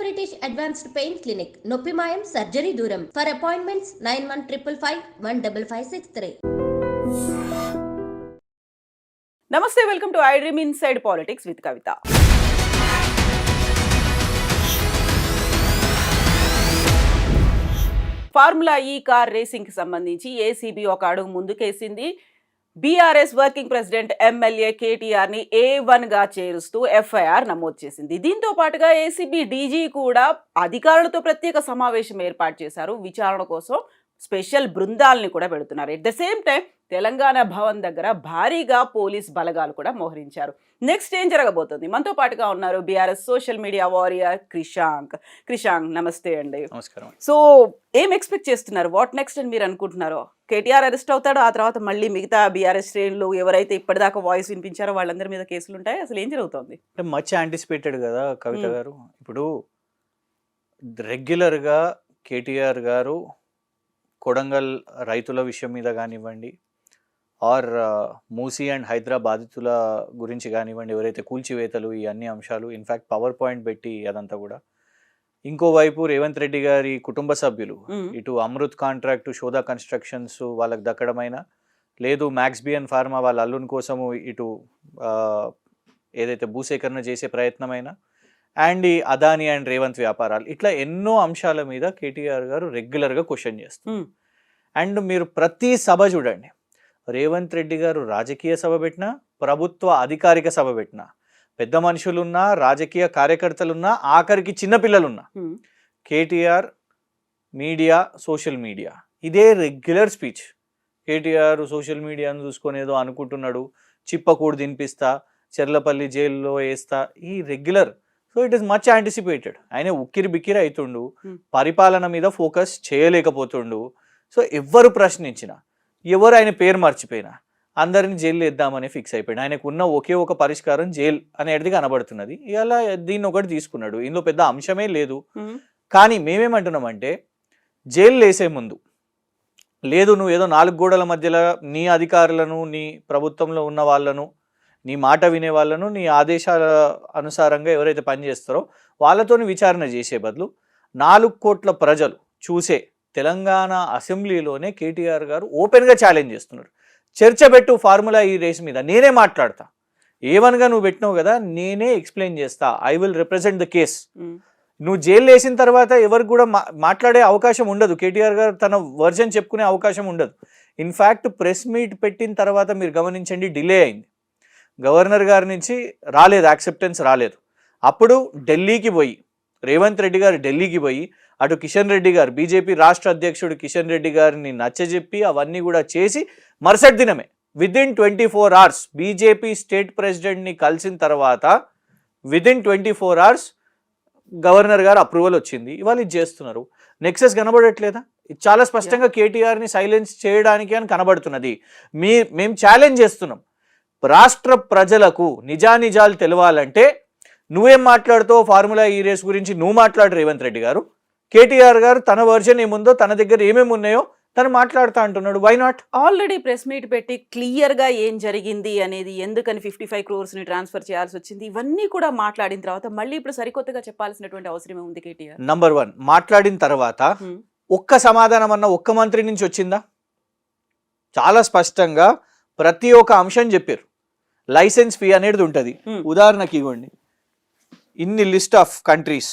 British advanced pain clinic నొప్పి మాయం surgery దూరం. For appointments nine one triple five one double five six three నమస్తే welcome to I dream inside politics with Kavitha formula ఈ car రేసింగ్కి సంబంధించి ACB ఒక అడుగు ముందుకేసింది. బీఆర్ఎస్ వర్కింగ్ ప్రెసిడెంట్ ఎమ్మెల్యే కేటీఆర్ని ఏ వన్గా చేరుస్తూ ఎఫ్ఐఆర్ నమోదు చేసింది. దీంతో పాటుగా ఏసీబీ డీజీ కూడా అధికారులతో ప్రత్యేక సమావేశం ఏర్పాటు చేశారు. విచారణ కోసం స్పెషల్ బృందాలని కూడా పెడుతున్నారు. At the same time Telangana Bhavan దగ్గర భారీగా పోలీస్ బలగాలు కూడా మోహరించారు. నెక్స్ట్ ఏం జరగబోతుంది? మనతో పాటుగా ఉన్నారు BRS social media warrior Krishank. Krishank నమస్తే అండి. నమస్కారం సో ఏం ఎక్స్పెక్ట్ చేస్తున్నారు? వాట్ నెక్స్ట్ అని మీరు అనుకుంటున్నారో? కేటీఆర్ అరెస్ట్ అవుతాడు ఆ తర్వాత మళ్ళీ మిగతా బీఆర్ఎస్ శ్రేణులు ఎవరైతే ఇప్పటిదాకా వాయిస్ వినిపించారో వాళ్ళందరి మీద కేసులు ఉంటాయి. అసలు ఏం జరుగుతుంది? అంటే మచ్ యాంటిసిపేటెడ్ కదా కవిత మ్మ్. గారు. ఇప్పుడు రెగ్యులర్గా కేటీఆర్ గారు కొడంగల్ రైతుల విషయం మీద కానివ్వండి ఆర్ మూసీ అండ్ హైదరాబాద్ బాధితుల గురించి కానివ్వండి ఎవరైతే కూల్చివేతలు ఈ అన్ని అంశాలు ఇన్ఫ్యాక్ట్ పవర్ పాయింట్ పెట్టి అదంతా కూడా ఇంకోవైపు రేవంత్ రెడ్డి గారి కుటుంబ సభ్యులు. ఇటు అమృత్ కాంట్రాక్ట్ షోదా కన్స్ట్రక్షన్స్ వాళ్ళకి దక్కడమైన లేదు మ్యాక్స్ బియన్ ఫార్మా వాళ్ళ అల్లుని కోసము ఇటు ఏదైతే భూసేకరణ చేసే ప్రయత్నమైనా అండ్ ఈ అదాని అండ్ రేవంత్ వ్యాపారాలు ఇట్లా ఎన్నో అంశాల మీద కేటీఆర్ గారు రెగ్యులర్గా క్వశ్చన్ చేస్తారు. అండ్ మీరు ప్రతి సభ చూడండి రేవంత్ రెడ్డి గారు రాజకీయ సభ పెట్టినా ప్రభుత్వ అధికారిక సభ పెట్టినా పెద్ద మనుషులున్నా రాజకీయ కార్యకర్తలున్నా ఆఖరికి చిన్నపిల్లలున్నా. KTR media social media. ఇదే రెగ్యులర్ స్పీచ్. కేటీఆర్ సోషల్ మీడియాను చూసుకొని ఏదో అనుకుంటున్నాడు చిప్పకూడు తినిపిస్తా చెర్లపల్లి జైల్లో వేస్తా ఈ regular. So it is much anticipated. ఆయన ఉక్కిరి బిక్కిరి అవుతుండు. పరిపాలన మీద ఫోకస్ చేయలేకపోతుండు. సో ఎవ్వరు ప్రశ్నించినా ఎవరు ఆయన పేరు మర్చిపోయినా అందరిని జైలు వేద్దామని ఫిక్స్ అయిపోయాడు. ఆయనకు ఉన్న ఒకే ఒక పరిష్కారం జైల్ అనేది కనబడుతున్నది. ఇలా దీన్ని ఒకటి తీసుకున్నాడు. ఇందులో పెద్ద అంశమే లేదు. కానీ మేమేమంటున్నామంటే జైలు వేసే ముందు లేదు నువ్వు ఏదో నాలుగు గోడల మధ్యలో నీ అధికారులను నీ ప్రభుత్వంలో ఉన్న వాళ్ళను నీ మాట వినే వాళ్ళను నీ ఆదేశాల అనుసారంగా ఎవరైతే పనిచేస్తారో వాళ్ళతోని విచారణ చేసే బదులు నాలుగు కోట్ల ప్రజలు చూసే తెలంగాణ అసెంబ్లీలోనే కేటీఆర్ గారు ఓపెన్గా ఛాలెంజ్ చేస్తున్నారు. చర్చ పెట్టు ఫార్ములా ఈ రేస్ మీద. నేనే మాట్లాడతా. ఏవన్గా నువ్వు పెట్టినావు కదా నేనే ఎక్స్ప్లెయిన్ చేస్తా. I will represent the case. నువ్వు జైలు వేసిన తర్వాత ఎవరికి కూడా మాట్లాడే అవకాశం ఉండదు. కేటీఆర్ గారు తన వర్జన్ చెప్పుకునే అవకాశం ఉండదు. ఇన్ఫ్యాక్ట్ ప్రెస్ మీట్ పెట్టిన తర్వాత మీరు గమనించండి డిలే అయింది. గవర్నర్ గారి నుంచి రాలేదు యాక్సెప్టెన్స్ రాలేదు. అప్పుడు ఢిల్లీకి పోయి రేవంత్ రెడ్డి గారు ఢిల్లీకి పోయి అటు కిషన్ రెడ్డి గారు బీజేపీ రాష్ట్ర అధ్యక్షుడు కిషన్ రెడ్డి గారిని నచ్చజెప్పి అవన్నీ కూడా చేసి మరుసటి దినమే with in twenty four hours BJP state ప్రెసిడెంట్ని కలిసిన తర్వాత with in twenty four hours governor garu approval వచ్చింది. ఇవాళ ఇది చేస్తున్నారు. నెక్సెస్ కనబడట్లేదా? ఇది చాలా స్పష్టంగా కేటీఆర్ని సైలెన్స్ చేయడానికి అని కనబడుతున్నది. మీ మేము ఛాలెంజ్ చేస్తున్నాం. రాష్ట్ర ప్రజలకు నిజానిజాలు తెలవాలంటే నువ్వేం మాట్లాడుతావు ఫార్ములా ఈ రేస్ గురించి నువ్వు మాట్లాడు రేవంత్ రెడ్డి గారు. కేటీఆర్ గారు తన వర్జన్ ఏముందో తన దగ్గర ఏమేమి ఉన్నాయో తను మాట్లాడుతా అంటున్నాడు. Why not already press meet పెట్టి క్లియర్గా ఏం జరిగింది అనేది ఎందుకని ఫిఫ్టీ ఫైవ్ క్రోర్స్ని ట్రాన్స్ఫర్ చేయాల్సి వచ్చింది? ఇవన్నీ కూడా మాట్లాడిన తర్వాత మళ్ళీ ఇప్పుడు సరికొత్తగా చెప్పాల్సినటువంటి అవసరమే ఉంది కేటీఆర్. నంబర్ వన్ మాట్లాడిన తర్వాత Hmm. ఒక్క సమాధానం అన్న ఒక్క మంత్రి నుంచి వచ్చిందా? చాలా స్పష్టంగా ప్రతి ఒక్క అంశం చెప్పారు. లైసెన్స్ ఫీ అనేది ఉంటుంది. Hmm. ఉదాహరణకి ఇవ్వండి. ఇన్ని list of countries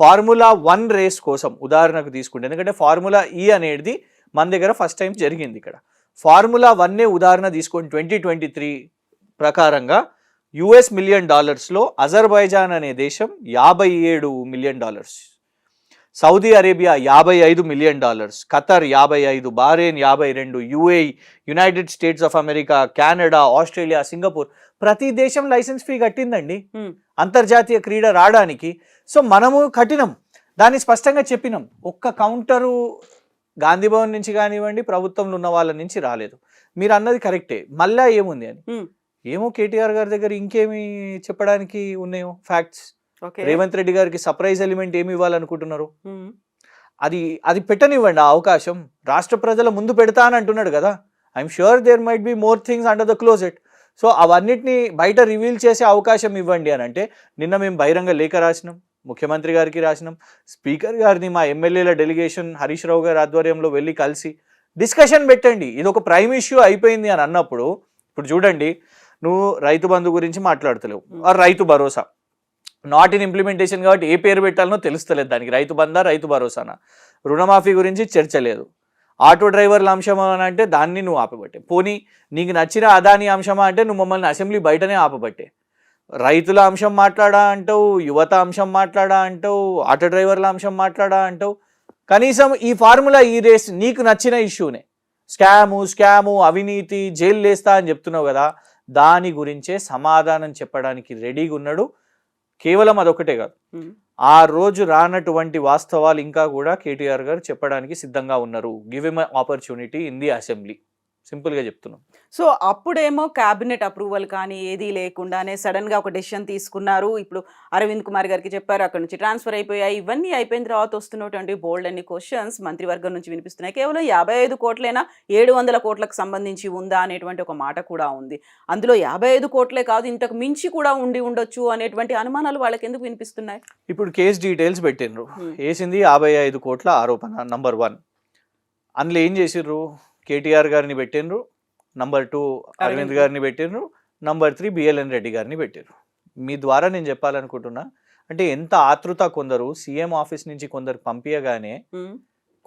formula one race కోసం ఉదాహరణకు తీసుకుంటే ఎందుకంటే ఫార్ములా ఈ అనేది మన దగ్గర ఫస్ట్ టైం జరిగింది ఇక్కడ. ఫార్ములా వన్నే ఉదాహరణ తీసుకొని ట్వంటీ ట్వంటీ త్రీ ప్రకారంగా యుఎస్ మిలియన్ డాలర్స్లో అజర్బైజాన్ అనే దేశం యాభై ఏడు మిలియన్ డాలర్స్ సౌదీ అరేబియా యాభై ఐదు మిలియన్ డాలర్స్ ఖతర్ యాభై ఐదు బారేన్ యాభై రెండు UAE United States of America Canada Australia Singapore ప్రతి దేశం లైసెన్స్ ఫీ కట్టిందండి. అంతర్జాతీయ క్రీడ రావడానికి సో మనము కఠినం. దాన్ని స్పష్టంగా చెప్పినాం. ఒక్క కౌంటరు గాంధీ భవన్ నుంచి కానివ్వండి ప్రభుత్వంలో ఉన్న వాళ్ళ నుంచి రాలేదు. మీరు అన్నది కరెక్టే. మళ్ళా ఏముంది అని. ఏమో కేటీఆర్ గారి దగ్గర ఇంకేమి చెప్పడానికి ఉన్నాయో ఫ్యాక్ట్స్ రేవంత్ రెడ్డి గారికి సర్ప్రైజ్ ఎలిమెంట్ ఏమి ఇవ్వాలనుకుంటున్నారు? అది అది పెట్టనివ్వండి ఆ అవకాశం. రాష్ట్ర ప్రజల ముందు పెడతా అని అంటున్నాడు కదా. I'm sure there might be more things under the closet so అవన్నిటిని బయట రివీల్ చేసే అవకాశం ఇవ్వండి అని అంటే నిన్న మేము బహిరంగ లేఖ రాసినాం. ముఖ్యమంత్రి గారికి రాసినాం. స్పీకర్ గారిని మా ఎమ్మెల్యేల డెలిగేషన్ హరీష్ రావు గారి ఆధ్వర్యంలో వెళ్ళి కలిసి డిస్కషన్ పెట్టండి. ఇది ఒక ప్రైమ్ ఇష్యూ అయిపోయింది అని అన్నప్పుడు ఇప్పుడు చూడండి నువ్వు రైతు బంధు గురించి మాట్లాడతలేవు. ఆ Rythu Bharosa. Not in implementation కాబట్టి ఏ పేరు పెట్టాలనో తెలుస్తలేదు దానికి. రైతు బందా రైతు భరోసానా? రుణమాఫీ గురించి చర్చ లేదు. ఆటో డ్రైవర్ల అంశమా అని అంటే దాన్ని నువ్వు ఆపబట్టే. పోనీ నీకు నచ్చిన అదాని అంశమా అంటే నువ్వు మమ్మల్ని అసెంబ్లీ బయటనే ఆపబట్టే. రైతుల అంశం మాట్లాడా అంటావు యువత అంశం మాట్లాడా అంటావు ఆటో డ్రైవర్ల అంశం మాట్లాడా అంటావు? కనీసం ఈ ఫార్ములా ఈ రేస్ నీకు నచ్చిన ఇష్యూనే. స్కాము స్కాము అవినీతి జైలు లేస్తా అని చెప్తున్నావు కదా దాని గురించే సమాధానం చెప్పడానికి రెడీగా ఉన్నాడు. కేవలం అదొకటే కాదు. ఆ రోజు రానటువంటి వాస్తవాలు ఇంకా కూడా కేటీఆర్ గారు చెప్పడానికి సిద్ధంగా ఉన్నారు. Give em opportunity in the assembly సింపుల్గా చెప్తున్నాం. సో అప్పుడేమో క్యాబినెట్ అప్రూవల్ కానీ ఏదీ లేకుండానే సడన్గా ఒక డెసిషన్ తీసుకున్నారు. ఇప్పుడు అరవింద్ కుమార్ గారికి చెప్పారు అక్కడ నుంచి ట్రాన్స్ఫర్ అయిపోయాయి. ఇవన్నీ అయిపోయిన తర్వాత వస్తున్నటువంటి బోల్డ్ అన్ని క్వశ్చన్స్ మంత్రివర్గం నుంచి వినిపిస్తున్నాయి. కేవలం యాభై ఐదు కోట్లైనా ఏడు వందల కోట్లకు సంబంధించి ఉందా అనేటువంటి ఒక మాట కూడా ఉంది. అందులో యాభై ఐదు కోట్లే కాదు ఇంతకు మించి కూడా ఉండి ఉండొచ్చు అనేటువంటి అనుమానాలు వాళ్ళకి ఎందుకు వినిపిస్తున్నాయి? ఇప్పుడు కేసు డీటెయిల్స్ పెట్టిండ్రు. Hmm. వేసింది యాభై ఐదు కోట్ల ఆరోపణ నంబర్ వన్. అందులో ఏం చేసిర్రు? కేటీఆర్ గారిని పెట్టిండ్రు నంబర్ టూ అరవింద్ గారిని పెట్టిండ్రు నంబర్ త్రీ బిఎల్ఎన్ రెడ్డి గారిని పెట్టిండ్రు. మీ ద్వారా నేను చెప్పాలనుకుంటున్నా అంటే ఎంత ఆతృత కొందరు సీఎం ఆఫీస్ నుంచి కొందరు పంపించగానే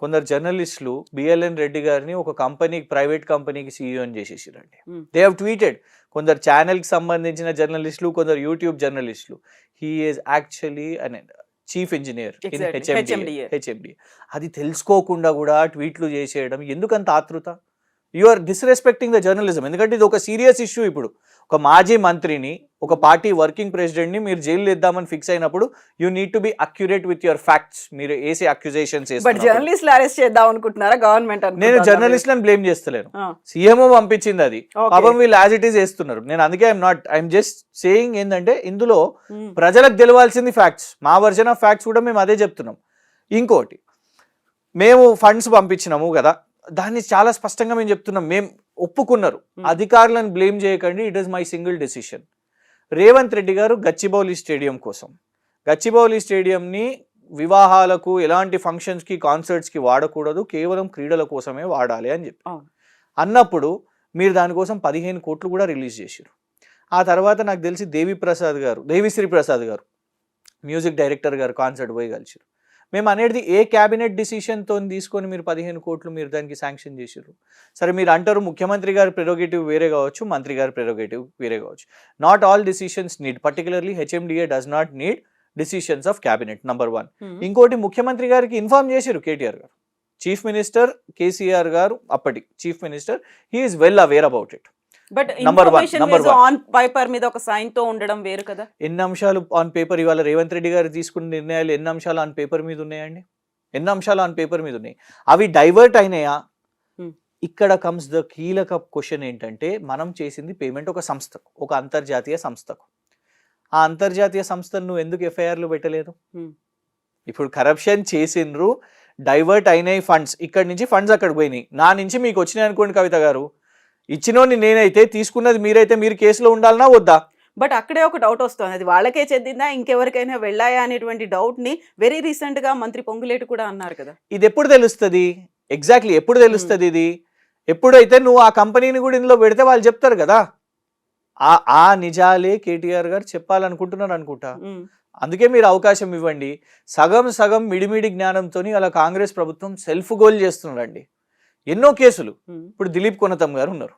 కొందరు జర్నలిస్టులు బిఎల్ఎన్ రెడ్డి గారిని ఒక కంపెనీకి ప్రైవేట్ కంపెనీకి సీఈఓ చేసేసారండి. దే హ్యావ్ ట్వీటెడ్ కొందరు ఛానల్కి సంబంధించిన జర్నలిస్టులు కొందరు యూట్యూబ్ జర్నలిస్టులు హీ ఈజ్ యాక్చువల్లీ అనే చీఫ్ ఇంజనీర్. హెచ్ఎండి అది తెలుసుకోకుండా కూడా ట్వీట్లు చేసేయడం ఎందుకంత ఆతృత? You are disrespecting the journalism ఎందుకంటే ఇది ఒక సీరియస్ ఇష్యూ ఇప్పుడు. ఒక మాజీ మంత్రిని ఒక పార్టీ వర్కింగ్ ప్రెసిడెంట్ని మీరు జైలు ఇద్దామని ఫిక్స్ అయినప్పుడు you need to be accurate with your facts మీరు వేసే అక్యుజేషన్స్ బట్ జర్నలిస్టులు అరెస్ట్ చేద్దాం అనుకుంటున్నారా? గవర్నమెంట్ నేను జర్నలిస్ట్లను బ్లేమ్ చేస్తలేను. సీఎంఓ పంపించింది అది. పాపం వీళ్ళు యాజ్ ఇట్ ఈస్ వేస్తున్నారు. నేను అందుకే I'm not I'm just saying ఏంటంటే ఇందులో ప్రజలకు తెలవాల్సింది ఫ్యాక్ట్స్ మా వర్జన్ ఆఫ్ ఫ్యాక్ట్స్ కూడా మేము అదే చెప్తున్నాం. ఇంకోటి మేము ఫండ్స్ పంపించినాము కదా. దాన్ని చాలా స్పష్టంగా మేము చెప్తున్నాం. మేము ఒప్పుకున్నారు. Hmm. అధికారులను బ్లేమ్ చేయకండి. It is my single decision. Revanth Reddy గారు గచ్చిబౌలి స్టేడియం కోసం. గచ్చిబౌలి స్టేడియంని వివాహాలకు ఎలాంటి ఫంక్షన్స్కి కాన్సర్ట్స్కి వాడకూడదు. కేవలం క్రీడల కోసమే వాడాలి అని చెప్పి. అన్నప్పుడు మీరు దానికోసం పదిహేను కోట్లు కూడా రిలీజ్ చేశారు ఆ తర్వాత నాకు తెలిసి దేవి ప్రసాద్ గారు దేవిశ్రీ ప్రసాద్ గారు మ్యూజిక్ డైరెక్టర్ గారు కాన్సర్ట్ పోయి కలిసారు మేము అనేది ఏ క్యాబినెట్ డిసిషన్తో తీసుకొని మీరు పదిహేను కోట్లు మీరు దానికి శాంక్షన్ చేసారు సరే మీరు అంటారు ముఖ్యమంత్రి గారి ప్రెరోగేటివ్ వేరే కావచ్చు మంత్రి గారి ప్రెరోగేటివ్ వేరే కావచ్చు. Not all decisions need particularly HMDA does not need decisions of cabinet number one ఇంకోటి ముఖ్యమంత్రి గారికి ఇన్ఫార్మ్ చేశారు కేటీఆర్ గారు. చీఫ్ మినిస్టర్ కేసీఆర్ గారు అప్పటి chief minister he's well aware about it but one. On paper మీద ఒక సైన్తో ఉండడం వేరు కదా? ఎన్ని అంశాలు ఆన్ పేపర్ ఇవాళ రేవంత్ రెడ్డి గారు తీసుకున్న నిర్ణయాలు ఎన్ని అంశాలు ఆన్ పేపర్ మీద ఉన్నాయండి? ఎన్ని అంశాలు ఆన్ పేపర్ మీద ఉన్నాయి? అవి డైవర్ట్ అయినాయా? Hmm. ఇక్కడ కమ్స్ ద కీలక క్వశ్చన్ ఏంటంటే మనం చేసింది పేమెంట్ ఒక సంస్థకు ఒక అంతర్జాతీయ సంస్థకు. ఆ అంతర్జాతీయ సంస్థను నువ్వు ఎందుకు ఎఫ్ఐఆర్లు పెట్టలేదు? Hmm. ఇప్పుడు కరప్షన్ చేసిండ్రు డైవర్ట్ అయినాయి ఫండ్స్ ఇక్కడి నుంచి ఫండ్స్ అక్కడికి పోయినాయి. నా నుంచి మీకు వచ్చినాయి అనుకోండి కవిత గారు. ఇచ్చినోని నేనైతే తీసుకున్నది మీరైతే మీరు కేసులో ఉండాలనా వద్దా? బట్ అక్కడే ఒక డౌట్ వస్తుంది. అది వాళ్ళకే చెందిందా? ఇంకెవరికైనా వెళ్ళాయా? అనేటువంటి డౌట్ని వెరీ రీసెంట్గా మంత్రి పొంగులేటి కూడా అన్నారు కదా. ఇది ఎప్పుడు తెలుస్తుంది? ఎగ్జాక్ట్లీ ఎప్పుడు తెలుస్తుంది ఇది? ఎప్పుడైతే నువ్వు ఆ కంపెనీని కూడా ఇందులో పెడితే వాళ్ళు చెప్తారు కదా. ఆ ఆ నిజాలే కేటీఆర్ గారు చెప్పాలనుకుంటున్నారు అనుకుంటా. ఉమ్, అందుకే మీరు అవకాశం ఇవ్వండి. సగం సగం మిడిమిడి జ్ఞానంతో అలా కాంగ్రెస్ ప్రభుత్వం సెల్ఫ్ గోల్ చేస్తున్నారండి. ఎన్నో కేసులు. ఇప్పుడు దిలీప్ కొనతం గారు ఉన్నారు.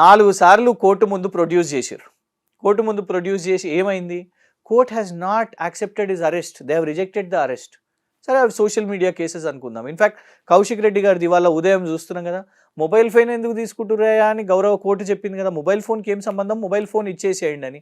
నాలుగు సార్లు కోర్టు ముందు ప్రొడ్యూస్ చేశారు. కోర్టు ముందు ప్రొడ్యూస్ చేసి ఏమైంది? Court has not accepted is arrest they have rejected the arrest సరే అవి సోషల్ మీడియా కేసెస్ అనుకుందాం. ఇన్ఫాక్ట్ కౌశిక్ రెడ్డి గారిది ఇవాళ ఉదయం చూస్తున్నాం కదా. మొబైల్ ఫోన్ ఎందుకు తీసుకుంటున్నాయా అని గౌరవ కోర్టు చెప్పింది కదా. మొబైల్ ఫోన్కి ఏం సంబంధం? మొబైల్ ఫోన్ ఇచ్చేసేయండి అని.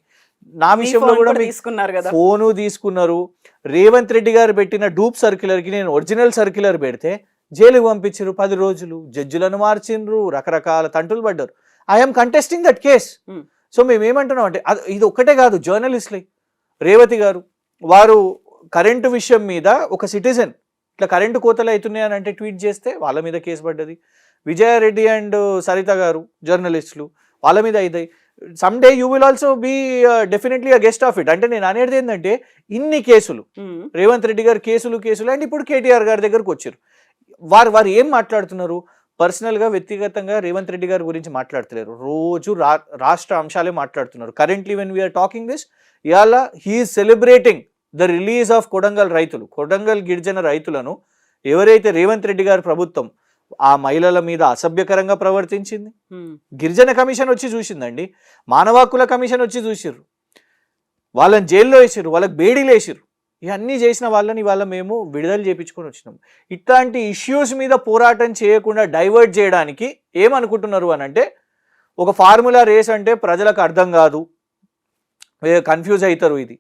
నా విషయంలో కూడా తీసుకున్నారు కదా. ఫోను తీసుకున్నారు. రేవంత్ రెడ్డి గారు పెట్టిన డూప్ సర్క్యులర్కి నేను ఒరిజినల్ సర్క్యులర్ పెడితే జైలుకు పంపించారు పది రోజులు జడ్జిలను మార్చిండ్రు రకరకాల తంటులు పడ్డారు. I'm contesting that case Hmm. So మేము ఏమంటున్నాం అంటే అది ఇది ఒక్కటే కాదు జర్నలిస్ట్లే రేవతి గారు వారు కరెంటు విషయం మీద ఒక సిటిజన్ ఇట్లా కరెంటు కోతలు అవుతున్నాయి అని అంటే ట్వీట్ చేస్తే వాళ్ళ మీద కేసు పడ్డది. విజయారెడ్డి అండ్ సరిత గారు జర్నలిస్టులు వాళ్ళ మీద అవుతాయి some day you will also be definitely a guest of it అంటే నేను అనేది ఏంటంటే ఇన్ని కేసులు ఉమ్, రేవంత్ రెడ్డి గారు కేసులు కేసులు అండ్ ఇప్పుడు కేటీఆర్ గారి దగ్గరకు వచ్చారు వారు వారు ఏం మాట్లాడుతున్నారు? పర్సనల్గా వ్యక్తిగతంగా రేవంత్ రెడ్డి గారి గురించి మాట్లాడతలేరు. రోజు రా రాష్ట్ర అంశాలే మాట్లాడుతున్నారు. Currently when we're talking this ఇవాళ he's celebrating the release of Kodangal రైతులు. కొడంగల్ గిరిజన రైతులను ఎవరైతే రేవంత్ రెడ్డి గారి ప్రభుత్వం ఆ మహిళల మీద అసభ్యకరంగా ప్రవర్తించింది? గిరిజన కమిషన్ వచ్చి చూసిందండి. మానవ హక్కుల కమిషన్ వచ్చి చూసిర్రు. వాళ్ళని జైల్లో వేసిర్రు. వాళ్ళకి బేడీలు వేసిర్రు ఇవన్నీ చేసిన వాళ్ళని ఇవాళ మేము విడుదల చేయించుకొని వచ్చినాం. ఇట్లాంటి ఇష్యూస్ మీద పోరాటం చేయకుండా డైవర్ట్ చేయడానికి ఏమనుకుంటున్నారు అని అంటే ఒక ఫార్ములా రేస్ అంటే ప్రజలకు అర్థం కాదు. కన్ఫ్యూజ్ అవుతారు ఇది.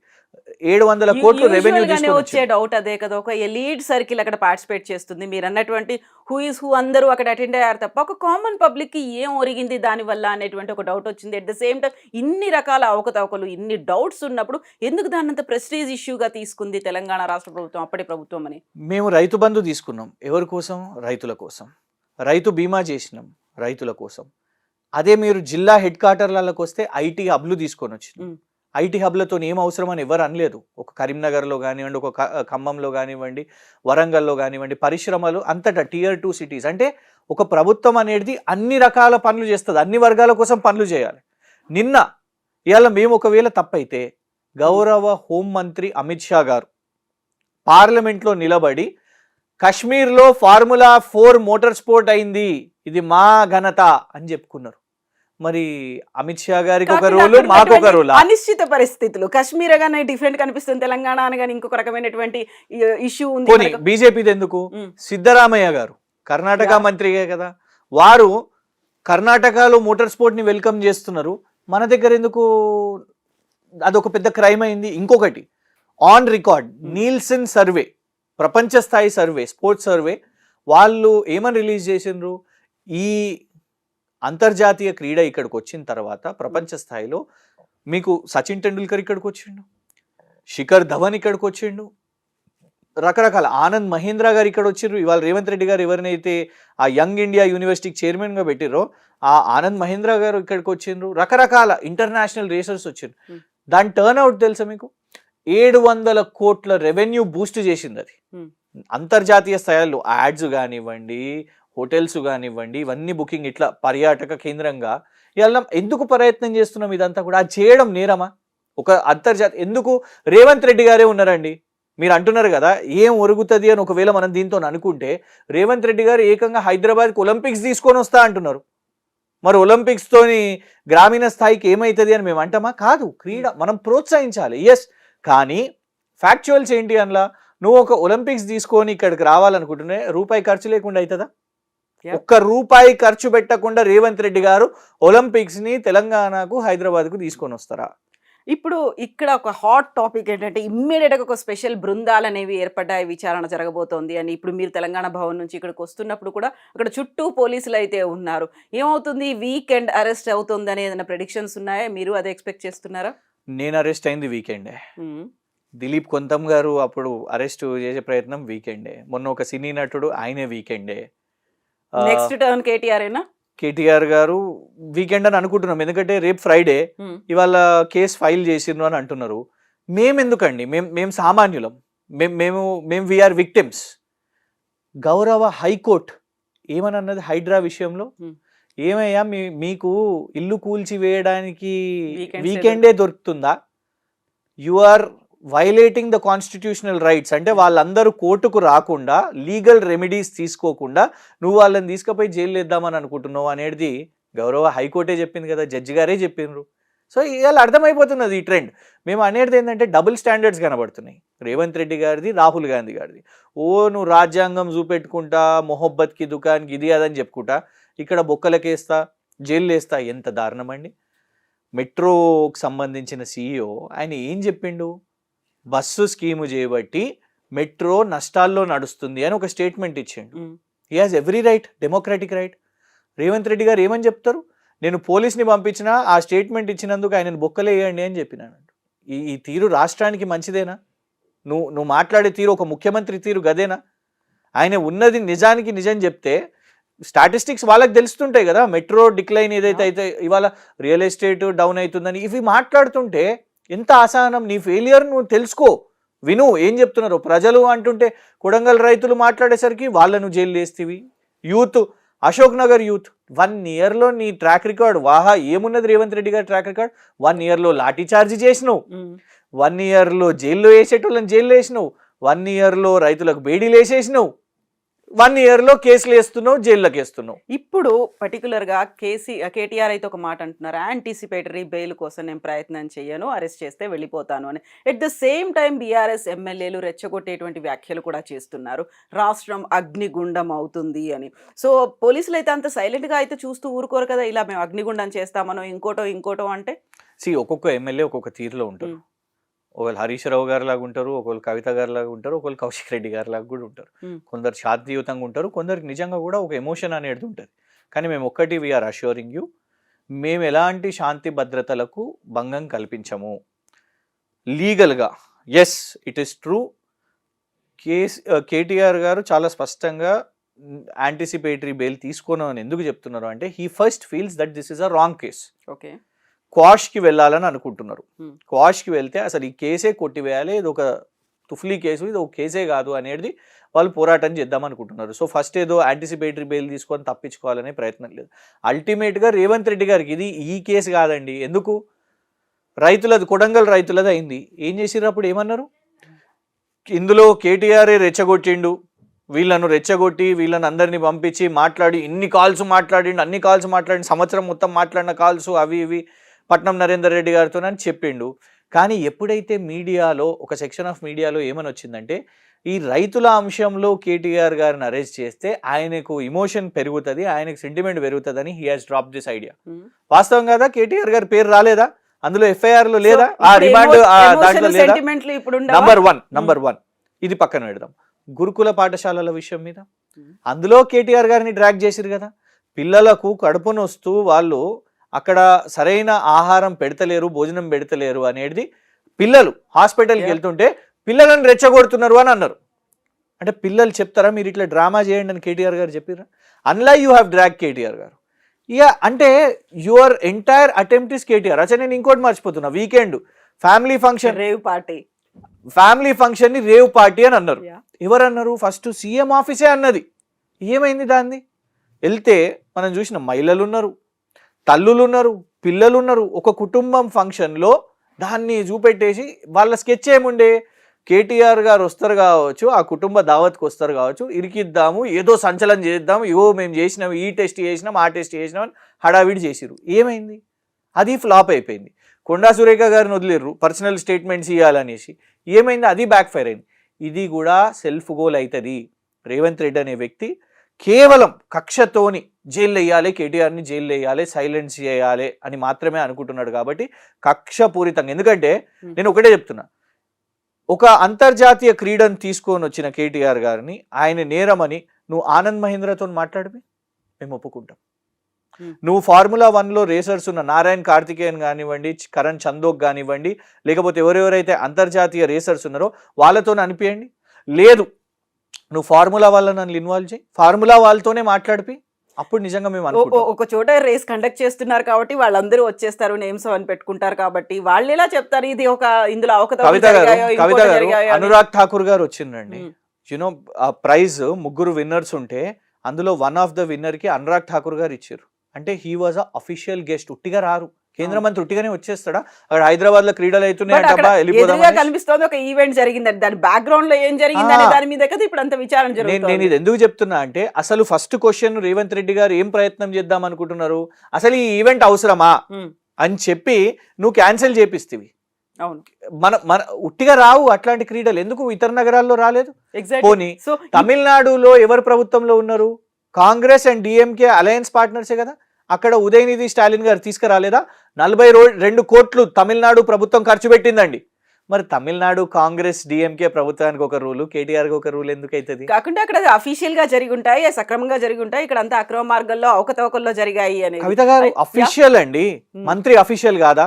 ఏడు వందల కోట్లు రెవెన్యూ వచ్చే డౌట్ అదే కదా. ఒక ఎలీడ్ సర్కిల్ అక్కడ పార్టిసిపేట్ చేస్తుంది. మీరు అన్నటువంటి హూ ఇస్ హూ అందరూ అక్కడ అటెండ్ అయ్యారు తప్ప ఒక కామన్ పబ్లిక్కి ఏం ఒరిగింది దాని వల్ల అనేటువంటి ఒక డౌట్ వచ్చింది. అట్ ద సేమ్ టైం ఇన్ని రకాల అవకతవకలు ఇన్ని డౌట్స్ ఉన్నప్పుడు ఎందుకు దాన్ని అంత ప్రెస్టీజ్ ఇష్యూగా తీసుకుంది తెలంగాణ రాష్ట్ర ప్రభుత్వం అప్పటి ప్రభుత్వం అని? మేము రైతు బంధు తీసుకున్నాం. ఎవరి కోసం? రైతుల కోసం. రైతు బీమా చేసినాం రైతుల కోసం. అదే మీరు జిల్లా హెడ్ క్వార్టర్లకు వస్తే ఐటీ హబ్లు తీసుకొని వచ్చినాం. ఐటీ హబ్లతో ఏం అవసరం అని ఎవరు అనలేదు. ఒక కరీంనగర్లో కానివ్వండి ఒక ఖమ్మంలో కానివ్వండి వరంగల్లో కానివ్వండి పరిశ్రమలు అంతటా టియర్ టూ సిటీస్ అంటే ఒక ప్రభుత్వం అనేది అన్ని రకాల పనులు చేస్తుంది. అన్ని వర్గాల కోసం పనులు చేయాలి. నిన్న ఇవాళ మేము ఒకవేళ తప్పైతే గౌరవ హోంమంత్రి అమిత్ షా గారు పార్లమెంట్లో నిలబడి కశ్మీర్లో ఫార్ములా ఫోర్ మోటార్ స్పోర్ట్ అయింది. ఇది మా ఘనత అని చెప్పుకున్నారు. మరి అమిత్ షా గారికి ఒక రోలు మాకు ఒక రోలా అనిశ్చిత పరిస్థితులు. కాశ్మీర్ గానే డిఫరెంట్ కనిపిస్తుంది తెలంగాణ అనగానే ఇంకొక రకమైనటువంటి ఇష్యూ ఉంది. బీజేపీది ఎందుకు. సిద్ధరామయ్య గారు కర్ణాటక యా. మంత్రిగే కదా. వారు కర్ణాటకలో మోటార్ స్పోర్ట్ని వెల్కమ్ చేస్తున్నారు. మన దగ్గర ఎందుకు? అదొక పెద్ద క్రైమ్ అయింది. ఇంకొకటి ఆన్ రికార్డ్ నీల్సన్ సర్వే ప్రపంచ స్థాయి సర్వే స్పోర్ట్స్ సర్వే వాళ్ళు ఏమని రిలీజ్ చేసిండ్రు? ఈ అంతర్జాతీయ క్రీడ ఇక్కడికి వచ్చిన తర్వాత ప్రపంచ స్థాయిలో మీకు సచిన్ టెండూల్కర్ ఇక్కడికి వచ్చిండు శిఖర్ ధవన్ ఇక్కడికి వచ్చిండు రకరకాల ఆనంద్ మహేంద్ర గారు ఇక్కడ వచ్చిర్రు ఇవాళ రేవంత్ రెడ్డి గారు ఎవరినైతే ఆ యంగ్ ఇండియా యూనివర్సిటీకి చైర్మన్గా పెట్టిరో ఆ ఆనంద్ మహేంద్ర గారు ఇక్కడికి వచ్చిండ్రు రకరకాల ఇంటర్నేషనల్ రేసర్స్ వచ్చిండ్రు. దాని టర్న్ అవుట్ తెలుసా మీకు? ఏడు వందల కోట్ల రెవెన్యూ బూస్ట్ చేసింది అది. అంతర్జాతీయ స్థాయిలో యాడ్స్ కానివ్వండి హోటల్స్ కానివ్వండి ఇవన్నీ బుకింగ్ ఇట్లా పర్యాటక కేంద్రంగా. ఇలా ఎందుకు ప్రయత్నం చేస్తున్నాం ఇదంతా కూడా? అది చేయడం నేరమా? ఒక అంతర్జాతీయ ఎందుకు? రేవంత్ రెడ్డి గారే ఉన్నారండి. మీరు అంటున్నారు కదా ఏం ఒరుగుతుంది అని ఒకవేళ మనం దీంతో అనుకుంటే రేవంత్ రెడ్డి గారు ఏకంగా హైదరాబాద్కి ఒలింపిక్స్ తీసుకొని వస్తా అంటున్నారు. మరి ఒలింపిక్స్తోని గ్రామీణ స్థాయికి ఏమవుతుంది అని మేము అంటామా? కాదు క్రీడ మనం ప్రోత్సహించాలి. ఎస్ కానీ ఫ్యాక్చువల్స్ ఏంటి అందులో నువ్వు ఒక ఒలింపిక్స్ తీసుకొని ఇక్కడికి రావాలనుకుంటున్నా రూపాయి ఖర్చు లేకుండా అవుతుందా ఒక్క రూపాయి ఖర్చు పెట్టకుండా రేవంత్ రెడ్డి గారు ఒలింపిక్స్ని తెలంగాణకు హైదరాబాద్కు తీసుకొని వస్తారా? ఇప్పుడు ఇక్కడ ఒక హాట్ టాపిక్ ఏంటంటే ఇమ్మీడియట్గా ఒక స్పెషల్ బృందాలు అనేవి ఏర్పడ్డాయి విచారణ జరగబోతోంది అని. ఇప్పుడు మీరు తెలంగాణ భవన్ నుంచి ఇక్కడికి వస్తున్నప్పుడు కూడా అక్కడ చుట్టూ పోలీసులు అయితే ఉన్నారు. ఏమవుతుంది? వీకెండ్ అరెస్ట్ అవుతుంది అనే ఏదైనా ప్రెడిక్షన్స్ ఉన్నాయా? మీరు అదే ఎక్స్పెక్ట్ చేస్తున్నారా? నేను అరెస్ట్ అయింది వీకెండే. దిలీప్ కొంతం గారు అప్పుడు అరెస్ట్ చేసే ప్రయత్నం వీకెండే. మొన్న ఒక సినీ నటుడు ఆయనే వీకెండే. నెక్స్ట్ టర్న్ కేటీఆర్ ఏనా? కేటీఆర్ గారు వీకెండ్ అని అనుకుంటున్నాం. ఎందుకంటే రేపు ఫ్రైడే మ్మ్. ఇవాళ కేసు ఫైల్ చేసిండ్రు అని అంటున్నారు. మేము ఎందుకండి మేము మేము సామాన్యులం మేము మేము మేము వీఆర్ విక్టిమ్స్ గౌరవ హైకోర్టు ఏమని అన్నది హైడ్రా విషయంలో? Hmm. ఏమయ్యా మీ మీకు ఇల్లు కూల్చి వేయడానికి వీకెండే దొరుకుతుందా? You are violating the constitutional rights అంటే వాళ్ళందరూ కోర్టుకు రాకుండా లీగల్ రెమెడీస్ తీసుకోకుండా నువ్వు వాళ్ళని తీసుకుపోయి జైలు వేద్దామని అనుకుంటున్నావు అనేది గౌరవ హైకోర్టే చెప్పింది కదా జడ్జి గారే చెప్పిండ్రు సో ఇవాళ అర్థమైపోతున్నది ఈ ట్రెండ్. మేము అనేది ఏంటంటే డబుల్ స్టాండర్డ్స్ కనబడుతున్నాయి. రేవంత్ రెడ్డి గారిది రాహుల్ గాంధీ గారిది. ఓ నువ్వు రాజ్యాంగం చూపెట్టుకుంటా మొహబ్బత్కి దుకాన్కి ఇది అదని చెప్పుకుంటా ఇక్కడ బొక్కలకేస్తా జైలు వేస్తా ఎంత దారుణం అండి. మెట్రోకి సంబంధించిన సీఈఓ ఆయన ఏం చెప్పిండు? బస్సు స్కీము చేయబట్టి మెట్రో నష్టాల్లో నడుస్తుంది అని ఒక స్టేట్మెంట్ ఇచ్చిండు. మ్మ్. He has every right democratic right Revanth Reddy గారు ఏమని చెప్తారు? నేను పోలీస్ని పంపించినా ఆ స్టేట్మెంట్ ఇచ్చినందుకు ఆయనను బొక్కలేయండి అని చెప్పినాను ఈ ఈ తీరు రాష్ట్రానికి మంచిదేనా? నువ్వు నువ్వు మాట్లాడే తీరు ఒక ముఖ్యమంత్రి తీరు గదేనా? ఆయన ఉన్నది నిజానికి నిజం చెప్తే స్టాటిస్టిక్స్ వాళ్ళకి తెలుస్తుంటాయి కదా మెట్రో డిక్లైన్ ఏదైతే అయితే ఇవాళ రియల్ ఎస్టేట్ డౌన్ అవుతుందని. ఇవి మాట్లాడుతుంటే ఎంత అసహనం నీ ఫెయిలియర్ నువ్వు తెలుసుకో. విను ఏం చెప్తున్నారు? ప్రజలు అంటుంటే కొడంగల్ రైతులు మాట్లాడేసరికి వాళ్ళను jail వేస్తేవి youth Ashok Nagar youth one ఇయర్లో నీ ట్రాక్ రికార్డ్ వాహా ఏమున్నది రేవంత్ రెడ్డి గారి ట్రాక్ రికార్డ్ వన్ ఇయర్లో లాఠీ చార్జ్ చేసినావు. వన్ ఇయర్లో జైల్లో వేసేటోళ్ళని జైల్లో వేసినావు. వన్ ఇయర్లో రైతులకు బేడీలు వేసేసినావు. వన్ ఇయర్లో కేసులు వేస్తున్నావు జైల్లోకి వేస్తున్నావు. ఇప్పుడు పర్టికులర్గా కేసీ కేటీఆర్ అయితే ఒక మాట అంటున్నారు యాంటిసిపేటరీ బెయిల్ కోసం నేను ప్రయత్నం చేయను అరెస్ట్ చేస్తే వెళ్ళిపోతాను అని. At the same time BRS ఎమ్మెల్యేలు రెచ్చగొట్టేటువంటి వ్యాఖ్యలు కూడా చేస్తున్నారు. రాష్ట్రం అగ్నిగుండం అవుతుంది అని. సో పోలీసులు అయితే అంత సైలెంట్గా అయితే చూస్తూ ఊరుకోరు కదా ఇలా మేము అగ్నిగుండం చేస్తామనో ఇంకోటో ఇంకోటో అంటే? సి ఒక్కొక్క ఎమ్మెల్యే ఒక్కొక్క తీరులో ఉంటారు. ఒకవేళ హరీష్ రావు గారు లాగా ఉంటారు ఒకవేళ కవిత గారు లాగా ఉంటారు ఒకవేళ కౌశిక్ రెడ్డి గారు లాగా కూడా ఉంటారు. కొందరు శాంతియుతంగా ఉంటారు కొందరికి నిజంగా కూడా ఒక ఎమోషన్ అనేది ఉంటుంది. కానీ మేము ఒక్కటి వీఆర్ అష్యూరింగ్ యూ మేము ఎలాంటి శాంతి భద్రతలకు భంగం కల్పించము. లీగల్గా yes it is true case KTR గారు చాలా స్పష్టంగా యాంటిసిపేటరీ బెయిల్ తీసుకోను అని ఎందుకు చెప్తున్నారు అంటే he first feels that this is a wrong case okay. క్వాష్కి వెళ్ళాలని అనుకుంటున్నారు. క్వాష్కి వెళ్తే అసలు ఈ కేసే కొట్టివేయాలి ఇది ఒక తుఫ్లీ కేసు ఇది ఒక కేసే కాదు అనేది వాళ్ళు పోరాటం చేద్దాం అనుకుంటున్నారు. సో ఫస్ట్ ఏదో యాంటిసిపేటరీ బెయిల్ తీసుకొని తప్పించుకోవాలనే ప్రయత్నం లేదు. అల్టిమేట్గా రేవంత్ రెడ్డి గారికి ఇది ఈ కేసు కాదండి. ఎందుకు? రైతులది కొడంగల్ రైతులది అయింది. ఏం చేసిర్రు అప్పుడు? ఏమన్నారు? ఇందులో కేటీఆర్ రెచ్చగొట్టిండు. వీళ్ళను రెచ్చగొట్టి వీళ్ళని అందరినీ పంపించి మాట్లాడి ఇన్ని కాల్స్ మాట్లాడిండు అన్ని కాల్స్ మాట్లాడి సంవత్సరం మొత్తం మాట్లాడిన కాల్స్ అవి ఇవి పట్నం నరేందర్ రెడ్డి గారితో అని చెప్పిండు. కానీ ఎప్పుడైతే మీడియాలో ఒక సెక్షన్ ఆఫ్ మీడియాలో ఏమని వచ్చిందంటే ఈ రైతుల అంశంలో కేటీఆర్ గారిని అరెస్ట్ చేస్తే ఆయనకు ఇమోషన్ పెరుగుతుంది ఆయనకు సెంటిమెంట్ పెరుగుతుందని he has drop this idea వాస్తవం కదా? కేటీఆర్ గారి పేరు రాలేదా? అందులో ఎఫ్ఐఆర్లో లేదా ఆ రిమాండ్ దాంట్లో లేదా? నంబర్ వన్ నంబర్ వన్ ఇది పక్కన పెడదాం. గురుకుల పాఠశాలల విషయం మీద. Hmm. అందులో కేటీఆర్ గారిని డ్రాగ్ చేసిరు కదా? పిల్లలకు కడుపు నొస్తూ వాళ్ళు అక్కడ సరైన ఆహారం పెడతలేరు భోజనం పెడతలేరు అనేది పిల్లలు హాస్పిటల్కి. వెళ్తుంటే పిల్లలను రెచ్చగొడుతున్నారు అని అన్నారు. అంటే పిల్లలు చెప్తారా? మీరు ఇట్లా డ్రామా చేయండి అని కేటీఆర్ గారు చెప్పారా అన్లా యూ హ్యావ్ డ్రాగ్ కేటీఆర్ గారు. ఇక అంటే your entire attempt is KTR. అచ్చా నేను ఇంకోటి మర్చిపోతున్నా. Weekend family function rave party. Family ఫంక్షన్ని రేవ్ పార్టీ అని అన్నారు. ఎవరు అన్నారు ఫస్ట్ సీఎం ఆఫీసే అన్నది. ఏమైంది దాన్ని? వెళ్తే మనం చూసిన మహిళలు ఉన్నారు. తల్లులు ఉన్నారు పిల్లలు ఉన్నారు ఒక కుటుంబం ఫంక్షన్లో దాన్ని చూపెట్టేసి వాళ్ళ స్కెచ్ ఏముండే? కేటీఆర్ గారు వస్తారు కావచ్చు ఆ కుటుంబ దావత్కి వస్తారు కావచ్చు ఇరికిద్దాము ఏదో సంచలనం చేద్దాము ఇగో మేము చేసినాం ఈ టెస్ట్ చేసినాం ఆ టెస్ట్ చేసినాం అని హడావిడి చేసిరు ఏమైంది? అది ఫ్లాప్ అయిపోయింది. కొండా సురేఖ గారిని వదిలేరు పర్సనల్ స్టేట్మెంట్స్ ఇవ్వాలనేసి ఏమైంది? అది బ్యాక్ ఫైర్ అయింది. ఇది కూడా సెల్ఫ్ గోల్ అవుతుంది రేవంత్ రెడ్డి అనే వ్యక్తి కేవలం కక్షతోని జైలు వేయాలి కేటీఆర్ని జైలు వేయాలి సైలెన్స్ చేయాలి అని మాత్రమే అనుకుంటున్నాడు కాబట్టి కక్షపూరితంగా ఎందుకంటే. నేను ఒకటే చెప్తున్నా ఒక అంతర్జాతీయ క్రీడను తీసుకొని వచ్చిన కేటీఆర్ గారిని ఆయన నేరమని నువ్వు ఆనంద్ మహేంద్రతో మాట్లాడివి మేము ఒప్పుకుంటాం. నువ్వు ఫార్ములా వన్లో రేసర్స్ ఉన్న నారాయణ్ కార్తికేయన్ కానివ్వండి కరణ్ చందోక్ కానివ్వండి లేకపోతే ఎవరెవరైతే అంతర్జాతీయ రేసర్స్ ఉన్నారో వాళ్ళతో అనిపించండి లేదు నువ్వు ఫార్ములా వాళ్ళ నన్ను ఇన్వాల్వ్ చేయి. ఫార్ములా వాళ్ళతోనే మాట్లాడిపి. అప్పుడు నిజంగా మేము ఒక చోట రేస్ కండక్ట్ చేస్తున్నారు కాబట్టి వాళ్ళందరూ వచ్చేస్తారు నేమ్స్ అని పెట్టుకుంటారు కాబట్టి వాళ్ళు ఎలా చెప్తారు? ఇది ఒక ఇందులో కవిత గారు గారు. అనురాగ్ ఠాకూర్ గారు వచ్చిందండి. యునో ఆ ప్రైజ్ ముగ్గురు విన్నర్స్ ఉంటే అందులో వన్ ఆఫ్ ద విన్నర్కి అనురాగ్ ఠాకూర్ గారు ఇచ్చారు. అంటే he was a official guest ఉట్టిగా రారు. కేంద్ర. మంత్రి ఉట్టిగానే వచ్చేస్తాడా? అక్కడ హైదరాబాద్లో క్రీడలు ఎదురుగా కనిపిస్తోంది ఒక ఈవెంట్ జరిగిందని దాని బ్యాక్గ్రౌండ్లో ఏం జరిగిందని ఆ. దాని మీద కదా ఇప్పుడు అంత విచారణ నేను నేను ఇది ఎందుకు చెప్తున్నా అంటే అసలు ఫస్ట్ క్వశ్చన్ రేవంత్ రెడ్డి గారు ఏం ప్రయత్నం చేద్దాం అనుకుంటున్నారు? అసలు ఈ ఈవెంట్ అవసరమా? అని చెప్పి నువ్వు క్యాన్సిల్ చేపిస్తేవి. అవును. మన మన ఉట్టిగా రావు అట్లాంటి క్రీడలు. ఎందుకు ఇతర నగరాల్లో రాలేదు? పోనీ సో తమిళనాడులో ఎవరు ప్రభుత్వంలో ఉన్నారు? కాంగ్రెస్ అండ్ డిఎంకే అలయన్స్ పార్ట్నర్సే కదా? అక్కడ ఉదయనిధి స్టాలిన్ గారు తీసుకురాలేదా? నలభై రో రెండు కోట్లు తమిళనాడు ప్రభుత్వం ఖర్చు పెట్టిందండి. మరి తమిళనాడు కాంగ్రెస్ డిఎంకే ప్రభుత్వానికి ఒక రూలు కేటీఆర్కి ఒక రూల్ ఎందుకు అవుతుంది కాకుండా అక్కడ అఫీషియల్గా జరిగి ఉంటాయి సక్రమంగా జరిగి ఉంటాయి. ఇక్కడ అంతా అక్రమ మార్గంలో అవకతవకల్లో జరిగాయి అనేది. కవిత గారు అఫీషియల్ అండి. మంత్రి అఫీషియల్ కాదా?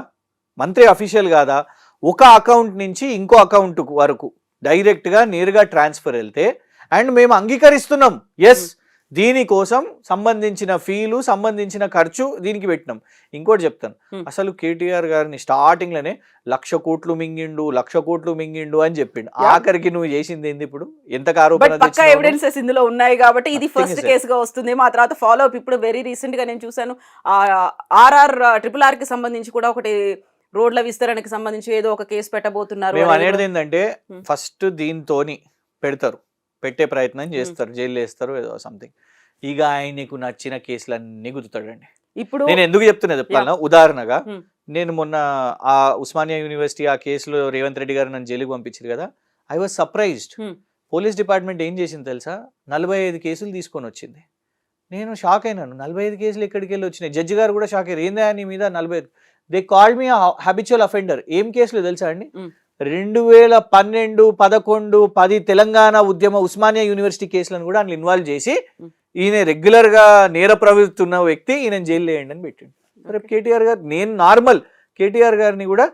మంత్రి అఫీషియల్ కాదా? ఒక అకౌంట్ నుంచి ఇంకో అకౌంట్ వరకు డైరెక్ట్గా నేరుగా ట్రాన్స్ఫర్ వెళ్తే అండ్ మేము అంగీకరిస్తున్నాం. ఎస్ దీనికోసం సంబంధించిన ఫీలు సంబంధించిన ఖర్చు దీనికి పెట్టినాం ఇంకోటి చెప్తాను. అసలు కేటీఆర్ గారిని స్టార్టింగ్లోనే లక్ష కోట్లు మింగిండు లక్ష కోట్లు మింగిండు అని చెప్పిండు. ఆఖరికి నువ్వు చేసింది ఏంది ఇప్పుడు ఎంత? ఎవిడెన్సెస్ ఇందులో ఉన్నాయి కాబట్టి ఇది ఫస్ట్. కేసుగా వస్తుంది మా తర్వాత ఫాలో అప్ ఇప్పుడు వెరీ రీసెంట్గా నేను చూసాను ఆర్ఆర్ ట్రిపుల్ ఆర్కి సంబంధించి కూడా ఒకటి రోడ్ల విస్తరణకి సంబంధించి ఏదో ఒక కేసు పెట్టబోతున్నారు అనేది ఏంటంటే. ఫస్ట్ దీంతోని పెడతారు పెట్టే ప్రయత్నం చేస్తారు జైలు వేస్తారు ఏదో సంథింగ్ ఇక ఆయనకు నచ్చిన కేసులన్నీ గుర్తుతాడండి. ఇప్పుడు నేను ఎందుకు చెప్తున్నా చెప్పాలన్నా ఉదాహరణగా. నేను మొన్న ఆ ఉస్మానియా యూనివర్సిటీ ఆ కేసులో రేవంత్ రెడ్డి గారు నన్ను జైలుకి పంపించారు కదా I was surprised. Police department ఏం చేసింది తెలుసా? నలభై ఐదు కేసులు తీసుకొని వచ్చింది. నేను షాక్ అయినాను. నలభై ఐదు కేసులు ఎక్కడికి వెళ్ళి వచ్చినాయి? జడ్జి గారు కూడా షాక్ అయ్యారు. ఏందా నీ మీద నలభై ఐదు they call me habitual offender ఏం కేసులు తెలుసా అండి. రెండు వేల పన్నెండు పదకొండు పది తెలంగాణ ఉద్యమ ఉస్మానియా యూనివర్సిటీ కేసులను కూడా అందులో ఇన్వాల్వ్ చేసి. ఈయన రెగ్యులర్గా నేర ప్రవృత్తి ఉన్న వ్యక్తి ఈయన జైలు వేయండి అని పెట్టిండు. రేపు కేటీఆర్ గారు నేను నార్మల్ కేటీఆర్ గారిని కూడా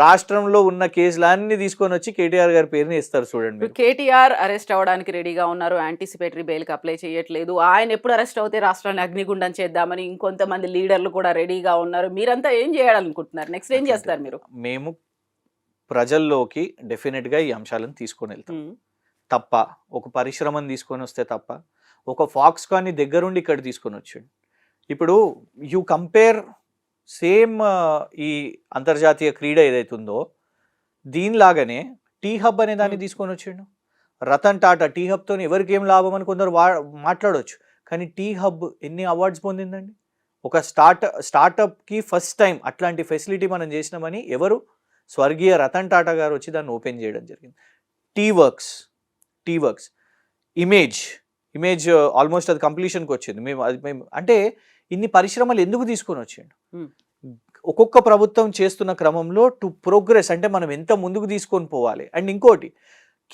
రాష్ట్రంలో ఉన్న కేసులన్నీ తీసుకొని వచ్చి కేటీఆర్ గారి పేరుని ఇస్తారు చూడండి. కేటీఆర్ అరెస్ట్ అవ్వడానికి రెడీగా ఉన్నారు యాంటిసిపేటరీ బెయిల్కి అప్లై చేయట్లేదు ఆయన ఎప్పుడు అరెస్ట్ అవుతే రాష్ట్రాన్ని అగ్నిగుండం చేద్దామని ఇంకొంతమంది లీడర్లు కూడా రెడీగా ఉన్నారు మీరంతా ఏం చేయాలనుకుంటున్నారు? నెక్స్ట్ ఏం చేస్తారు మీరు? మేము ప్రజల్లోకి డెఫినెట్గా ఈ అంశాలను తీసుకొని వెళ్తాం. తప్ప ఒక పరిశ్రమను తీసుకొని వస్తే తప్ప ఒక ఫాక్స్కాన్ని దగ్గరుండి ఇక్కడ తీసుకొని వచ్చాడు. ఇప్పుడు యూ కంపేర్ సేమ్ ఈ అంతర్జాతీయ క్రీడ ఏదైతుందో దీనిలాగానే టీ హబ్ అనే దాన్ని. తీసుకొని వచ్చాడు. రతన్ టాటా టీ హబ్తో ఎవరికి ఏం లాభం అని కొందరు వా మాట్లాడవచ్చు కానీ టీ హబ్ ఎన్ని అవార్డ్స్ పొందిందండి? ఒక స్టార్ట్ స్టార్టప్కి ఫస్ట్ టైం అట్లాంటి ఫెసిలిటీ మనం చేసినామని ఎవరు స్వర్గీయ రతన్ టాటా గారు వచ్చి దాన్ని ఓపెన్ చేయడం జరిగింది. T works T works image image almost అది కంప్లీషన్కి వచ్చింది. మేము అది మేము అంటే ఇన్ని పరిశ్రమలు ఎందుకు తీసుకొని వచ్చాడు. ఒక్కొక్క ప్రభుత్వం చేస్తున్న క్రమంలో టు ప్రోగ్రెస్ అంటే మనం ఎంత ముందుకు తీసుకొని పోవాలి? అండ్ ఇంకోటి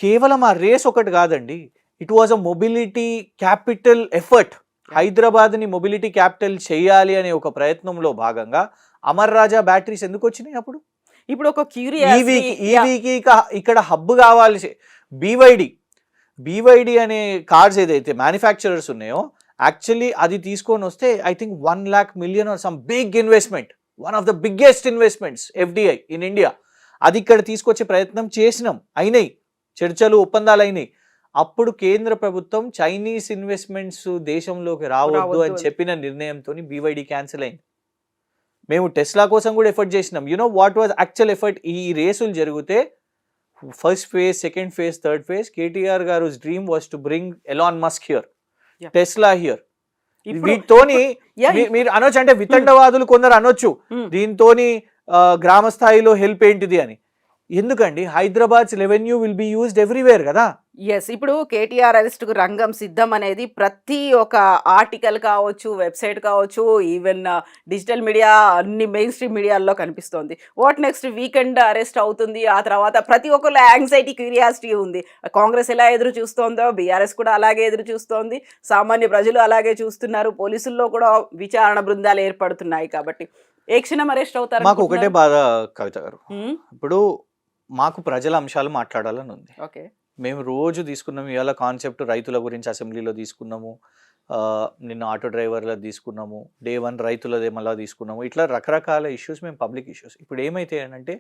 కేవలం ఆ రేస్ ఒకటి కాదండి it was a mobility capital effort హైదరాబాద్ని మొబిలిటీ క్యాపిటల్ చేయాలి అనే ఒక ప్రయత్నంలో భాగంగా అమర్ రాజా బ్యాటరీస్ ఎందుకు వచ్చినాయి అప్పుడు? ఇప్పుడు ఒక క్యూరియాసిటీ ఈవీకి ఇక్కడ హబ్ కావాలి బీవైడి. బీవైడి అనే కార్స్ ఏదైతే మ్యానుఫ్యాక్చరర్స్ ఉన్నాయో యాక్చువల్లీ అది తీసుకొని వస్తే I think one lakh million or some big investment. One of the biggest investments FDI in India. అది ఇక్కడ తీసుకొచ్చే ప్రయత్నం చేసినాం. అయినాయి. చర్చలు ఒప్పందాలు అయినాయి. అప్పుడు కేంద్ర ప్రభుత్వం చైనీస్ ఇన్వెస్ట్మెంట్స్ దేశంలోకి రావద్దు అని. చెప్పిన నిర్ణయంతో బీవైడి క్యాన్సిల్ అయింది. మేము టెస్లా కోసం కూడా ఎఫర్ట్ చేసినాం. You know what was actual effort ఈ రేసులు జరిగితే first phase second phase third phase KTR గారు dream was to bring Elon Musk here. Tesla here వీటితోని మీరు అనొచ్చు అంటే వితండవాదులు కొందరు అనొచ్చు. Hmm. దీంతోని గ్రామ స్థాయిలో హెల్ప్ ఏంటిది అని. ఎందుకండి? Hyderabad revenue will be used everywhere కదా? ఎస్ ఇప్పుడు కేటీఆర్ అరెస్ట్కు రంగం సిద్ధం అనేది ప్రతి ఒక్క ఆర్టికల్ కావచ్చు వెబ్సైట్ కావచ్చు ఈవెన్ డిజిటల్ మీడియా అన్ని మెయిన్ స్ట్రీమ్ మీడియాల్లో కనిపిస్తోంది. వాట్ నెక్స్ట్ వీకెండ్ అరెస్ట్ అవుతుంది? ఆ తర్వాత ప్రతి ఒక్కళ్ళ యాంగ్జైటీ క్యూరియాసిటీ ఉంది. కాంగ్రెస్ ఎలా ఎదురు చూస్తోందో బీఆర్ఎస్ కూడా అలాగే ఎదురు చూస్తోంది. సామాన్య ప్రజలు అలాగే చూస్తున్నారు. పోలీసుల్లో కూడా విచారణ బృందాలు ఏర్పడుతున్నాయి కాబట్టి. ఏ క్షణం అరెస్ట్ అవుతారు మాకు ఒకటే బాధ కవిత గారు. Hmm? ఇప్పుడు మాకు ప్రజల అంశాలు మాట్లాడాలని ఉంది. ఓకే. మేము రోజు తీసుకున్నాము ఇవాళ కాన్సెప్ట్ రైతుల గురించి అసెంబ్లీలో తీసుకున్నాము నిన్న ఆటో డ్రైవర్ల తీసుకున్నాము డే వన్ రైతులదే మళ్ళా తీసుకున్నాము ఇట్లా రకరకాల ఇష్యూస్ మేము పబ్లిక్ ఇష్యూస్ ఇప్పుడు ఏమైతే అంటే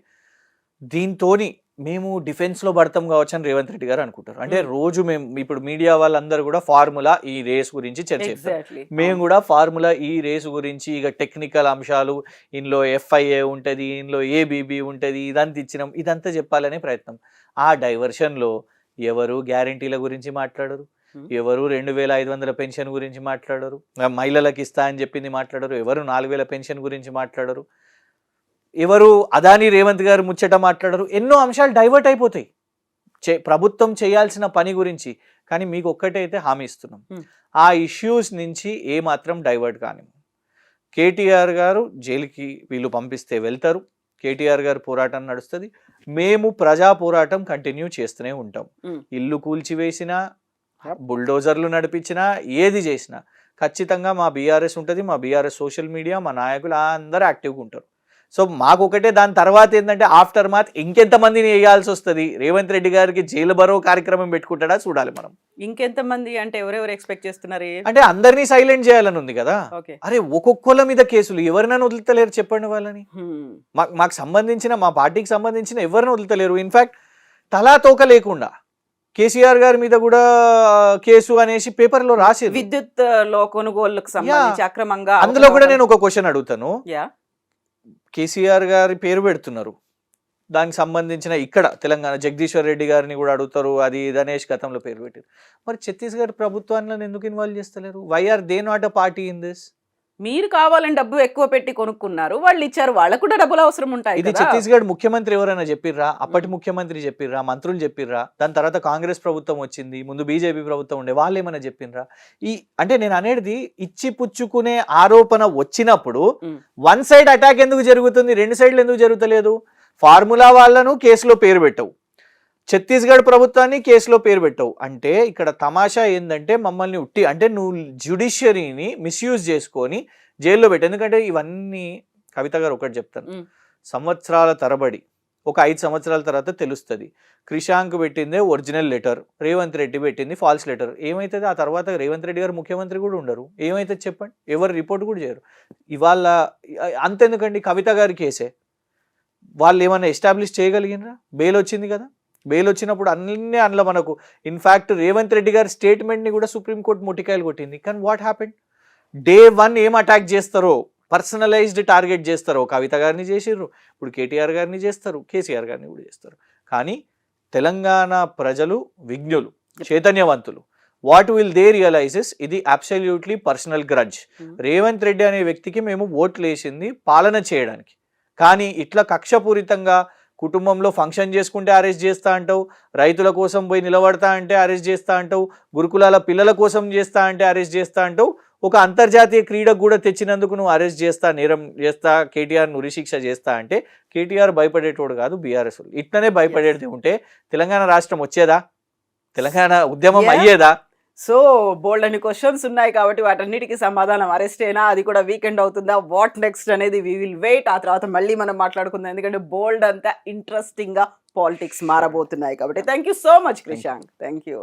దీంతోని మేము డిఫెన్స్లో పడతాం కావచ్చు అని రేవంత్ రెడ్డి గారు అనుకుంటారు. అంటే. రోజు మేము ఇప్పుడు మీడియా వాళ్ళందరూ కూడా ఫార్ములా ఈ రేస్ గురించి చర్చిస్తారు ఎగ్జాక్ట్లీ. మేము కూడా ఫార్ములా ఈ రేసు గురించి ఇక టెక్నికల్ అంశాలు ఇందులో ఎఫ్ఐఏ ఉంటుంది ఇందులో ఏబీబీ ఉంటుంది ఇదంతా ఇచ్చినాం ఇదంతా చెప్పాలనే ప్రయత్నం. ఆ డైవర్షన్లో ఎవరు గ్యారంటీల గురించి మాట్లాడరు. ఎవరు రెండు వేల ఐదు వందల పెన్షన్ గురించి మాట్లాడరు. మహిళలకు ఇస్తా అని చెప్పింది మాట్లాడరు. ఎవరు నాలుగు వేల పెన్షన్ గురించి మాట్లాడరు. ఎవరు అదాని రేవంత్ గారు ముచ్చట మాట్లాడరు. ఎన్నో అంశాలు డైవర్ట్ అయిపోతాయి. చే ప్రభుత్వం చేయాల్సిన పని గురించి. కానీ మీకు ఒక్కటైతే హామీ ఇస్తున్నాం. ఆ ఇష్యూస్ నుంచి ఏ మాత్రం డైవర్ట్ కాని కేటీఆర్ గారు జైలుకి వీళ్ళు పంపిస్తే వెళ్తారు. కేటీఆర్ గారు పోరాటం నడుస్తుంది. మేము ప్రజా పోరాటం కంటిన్యూ చేస్తూనే ఉంటాం. ఇల్లు కూల్చివేసినా. బుల్డోజర్లు నడిపించినా ఏది చేసినా. ఖచ్చితంగా మా బీఆర్ఎస్ ఉంటుంది మా బీఆర్ఎస్ సోషల్ మీడియా మా నాయకులు అందరూ యాక్టివ్గా ఉంటారు. సో మాకు ఒకటే దాని తర్వాత ఏంటంటే ఆఫ్టర్ మాత్ ఇంకెంత మందిని వేయాల్సి వస్తుంది రేవంత్ రెడ్డి గారికి జైలు బరో కార్యక్రమం పెట్టుకుంటాడా? చూడాలి మనం. ఇంకెంత మంది అంటే ఎవరెవరు ఎక్స్పెక్ట్ చేస్తున్నారు? అంటే అందరినీ సైలెంట్ చేయాలని ఉంది కదా? అరే ఒక్కొక్కళ్ళ మీద కేసులు ఎవరినైనా వదులుతలేరు చెప్పండి వాళ్ళని. మాకు సంబంధించిన మా పార్టీకి సంబంధించిన ఎవరిని వదులుతలేరు. ఇన్ఫాక్ట్ తలా తోక లేకుండా కేసీఆర్ గారి మీద కూడా కేసు అనేసి పేపర్లో రాసి విద్యుత్లో కొనుగోలుకు సంబంధించి అక్రమంగా అందులో కూడా నేను ఒక క్వశ్చన్ అడుగుతాను. యా. కేసీఆర్ గారి పేరు పెడుతున్నారు. దానికి సంబంధించిన ఇక్కడ తెలంగాణ జగదీశ్వర్ రెడ్డి గారిని కూడా అడుగుతారు అది ఇది గతంలో పేరు పెట్టారు. మరి ఛత్తీస్గఢ్ ప్రభుత్వాన్ని ఎందుకు ఇన్వాల్వ్ చేస్తలేరు? Why are they not a party in this మీరు కావాలని డబ్బు ఎక్కువ పెట్టి కొనుక్కున్నారు వాళ్ళు ఇచ్చారు వాళ్ళకు కూడా డబ్బులు అవసరం ఉంటాయి ఇది. ఛత్తీస్గఢ్ ముఖ్యమంత్రి ఎవరైనా చెప్పిర్రా? అప్పటి ముఖ్యమంత్రి చెప్పిర్రా? మంత్రులు చెప్పిర్రా? దాని తర్వాత కాంగ్రెస్ ప్రభుత్వం వచ్చింది ముందు బీజేపీ ప్రభుత్వం ఉండే వాళ్ళు ఏమైనా చెప్పిండ్రా ఈ అంటే నేను అనేది ఇచ్చి పుచ్చుకునే ఆరోపణ వచ్చినప్పుడు. వన్ సైడ్ అటాక్ ఎందుకు జరుగుతుంది రెండు సైడ్లు ఎందుకు జరుగుతలేదు? ఫార్ములా వాళ్ళను కేసులో పేరు పెట్టవు. ఛత్తీస్గఢ్ ప్రభుత్వాన్ని కేసులో పేరు పెట్టవు. అంటే ఇక్కడ తమాషా ఏంటంటే మమ్మల్ని ఉట్టి అంటే నువ్వు జ్యుడిషియరీని మిస్యూజ్ చేసుకొని జైల్లో పెట్టు. ఎందుకంటే ఇవన్నీ కవిత గారు ఒకటి చెప్తాను. సంవత్సరాల తరబడి ఒక ఐదు సంవత్సరాల తర్వాత తెలుస్తుంది. క్రిషాంక్ పెట్టిందే ఒరిజినల్ లెటర్ రేవంత్ రెడ్డి పెట్టింది ఫాల్స్ లెటర్. ఏమవుతుంది ఆ తర్వాత రేవంత్ రెడ్డి గారు ముఖ్యమంత్రి కూడా ఉండరు. ఏమవుతుంది చెప్పండి? ఎవరు రిపోర్ట్ కూడా చేయరు. ఇవాళ అంతెందుకండి కవిత గారి కేసే. వాళ్ళు ఏమైనా ఎస్టాబ్లిష్ చేయగలిగినరా? బెయిల్ వచ్చింది కదా? బెయిల్ వచ్చినప్పుడు అన్నీ అందులో మనకు ఇన్ఫాక్ట్ రేవంత్ రెడ్డి గారి స్టేట్మెంట్ని కూడా సుప్రీంకోర్టు మొట్టికాయలు కొట్టింది. కానీ వాట్ హ్యాపెండ్ డే వన్ ఏం అటాక్ చేస్తారో పర్సనలైజ్డ్ టార్గెట్ చేస్తారో కవిత గారిని చేసిర్రు ఇప్పుడు కేటీఆర్ గారిని చేస్తారు కేసీఆర్ గారిని కూడా చేస్తారు. కానీ తెలంగాణ ప్రజలు విజ్ఞులు చైతన్యవంతులు వాట్ విల్ దే రియలైజెస్ ఇది absolutely personal grudge Hmm. Revanth Reddy అనే వ్యక్తికి మేము ఓట్లు వేసింది పాలన చేయడానికి. కానీ ఇట్లా కక్షపూరితంగా కుటుంబంలో ఫంక్షన్ చేసుకుంటే అరెస్ట్ చేస్తా అంటావు రైతుల కోసం పోయి నిలబడతా అంటే అరెస్ట్ చేస్తా అంటావు గురుకులాల పిల్లల కోసం చేస్తా అంటే అరెస్ట్ చేస్తా అంటావు. ఒక అంతర్జాతీయ క్రీడకు కూడా తెచ్చినందుకు నువ్వు అరెస్ట్ చేస్తా నేరం చేస్తా కేటీఆర్ ఉరిశిక్ష చేస్తా అంటే కేటీఆర్ భయపడేటోడు కాదు బీఆర్ఎస్ ఇట్లనే భయపడేది ఉంటే తెలంగాణ రాష్ట్రం వచ్చేదా? తెలంగాణ ఉద్యమం. అయ్యేదా? సో బోల్డ్ అని క్వశ్చన్స్ ఉన్నాయి కాబట్టి వాటన్నిటికీ సమాధానం అరెస్ట్ అయినా అది కూడా వీకెండ్ అవుతుందా? వాట్ నెక్స్ట్ అనేది వి విల్ వెయిట్. ఆ తర్వాత మళ్ళీ మనం మాట్లాడుకుందాం. ఎందుకంటే బోల్డ్ అంతా ఇంట్రెస్టింగ్గా పాలిటిక్స్ మారబోతున్నాయి కాబట్టి. Thank you so much Krishank. Thank you